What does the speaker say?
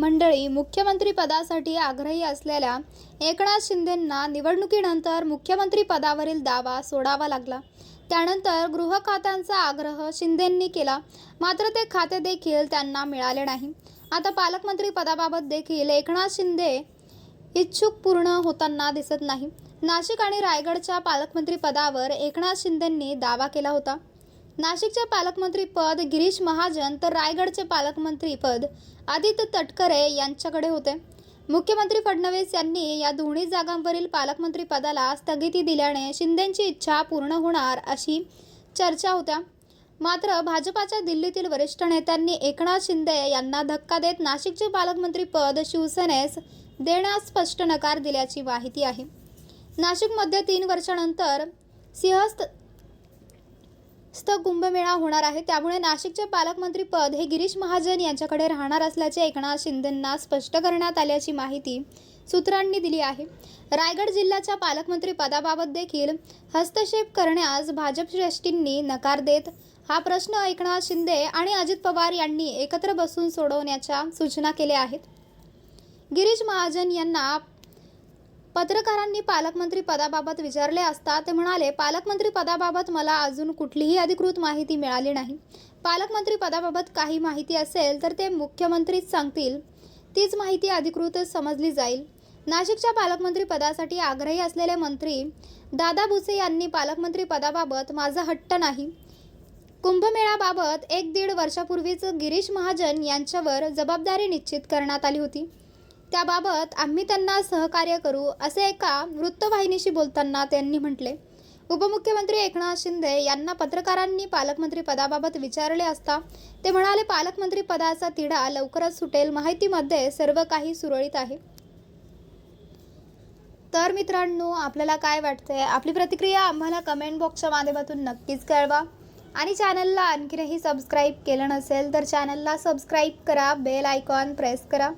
मंडळी मुख्यमंत्री पदासाठी आग्रही असलेल्या एकनाथ शिंदेंना निवडणुकीनंतर मुख्यमंत्री पदावरील दावा सोडावा लागला. त्यानंतर गृह खात्यांचा आग्रह शिंदेंनी केला. मात्र ते खाते देखील त्यांना मिळाले नाही. आता पालकमंत्री पदाबाबत देखील एकनाथ शिंदे इच्छुक पूर्ण होताना दिसत नाही. नाशिक आणि रायगडच्या पालकमंत्री पदावर एकनाथ शिंदेंनी दावा केला होता. नाशिकचे पालकमंत्री पद गिरीश महाजन तर रायगडचे पालकमंत्री पद आदित्य तटकरे यांच्याकडे होते. मुख्यमंत्री फडणवीस यांनी या दोन्ही जागांवरील पालकमंत्री पदाला स्थगिती दिल्याने शिंदेंची इच्छा पूर्ण होणार अशी चर्चा होत्या. मात्र भाजपाच्या दिल्लीतील वरिष्ठ नेत्यांनी एकनाथ शिंदे यांना धक्का देत नाशिकचे पालकमंत्री पद शिवसेनेस देण्यास स्पष्ट नकार दिल्याची माहिती आहे. नाशिकमध्ये तीन वर्षानंतर सिंहस्थ स्थ कुंभमेळा होणार आहे. त्यामुळे नाशिकचे पालकमंत्री पद हे गिरीश महाजन यांच्याकडे राहणार असल्याचे एकनाथ शिंदेंना स्पष्ट करण्यात आल्याची माहिती सूत्रांनी दिली आहे. रायगड जिल्ह्याच्या पालकमंत्री पदाबाबत देखील हस्तक्षेप करण्यास भाजप श्रेष्ठींनी नकार देत हा प्रश्न एकनाथ शिंदे आणि अजित पवार यांनी एकत्र बसून सोडवण्याच्या सूचना केल्या आहेत. गिरीश महाजन यांना पत्रकारांनी पालकमंत्री पदाबाबत विचारले असता ते म्हणाले पालकमंत्री पदाबाबत मला अजून कुठलीही अधिकृत माहिती मिळाली नाही. पालकमंत्री पदाबाबत काही माहिती असेल तर ते मुख्यमंत्रीच सांगतील. तीच माहिती अधिकृत समजली जाईल. नाशिकच्या पालकमंत्री पदासाठी आग्रही असलेले मंत्री दादा भुसे यांनी पालकमंत्री पदाबाबत माझा हट्ट नाही. कुंभमेळाबाबत एक दीड वर्षापूर्वीच गिरीश महाजन यांच्यावर जबाबदारी निश्चित करण्यात आली होती. त्याबाबत आम्ही त्यांना सहकार्य करू असे एका वृत्तवाहिनीशी बोलताना त्यांनी म्हटले. उपमुख्यमंत्री एकनाथ शिंदे यांना पत्रकारांनी पालकमंत्री पदाबाबत विचारले असता ते म्हणाले पालकमंत्री पदाचा तिढा लवकरच सुटेल. माहितीमध्ये सर्व काही सुरळीत आहे. तर मित्रांनो आपल्याला काय वाटतंय? आपली प्रतिक्रिया आम्हाला कमेंट बॉक्सच्या माध्यमातून नक्कीच कळवा. आणि चॅनलला आणखीनही सबस्क्राईब केलं नसेल तर चॅनलला सबस्क्राईब करा बेल आयकॉन प्रेस करा.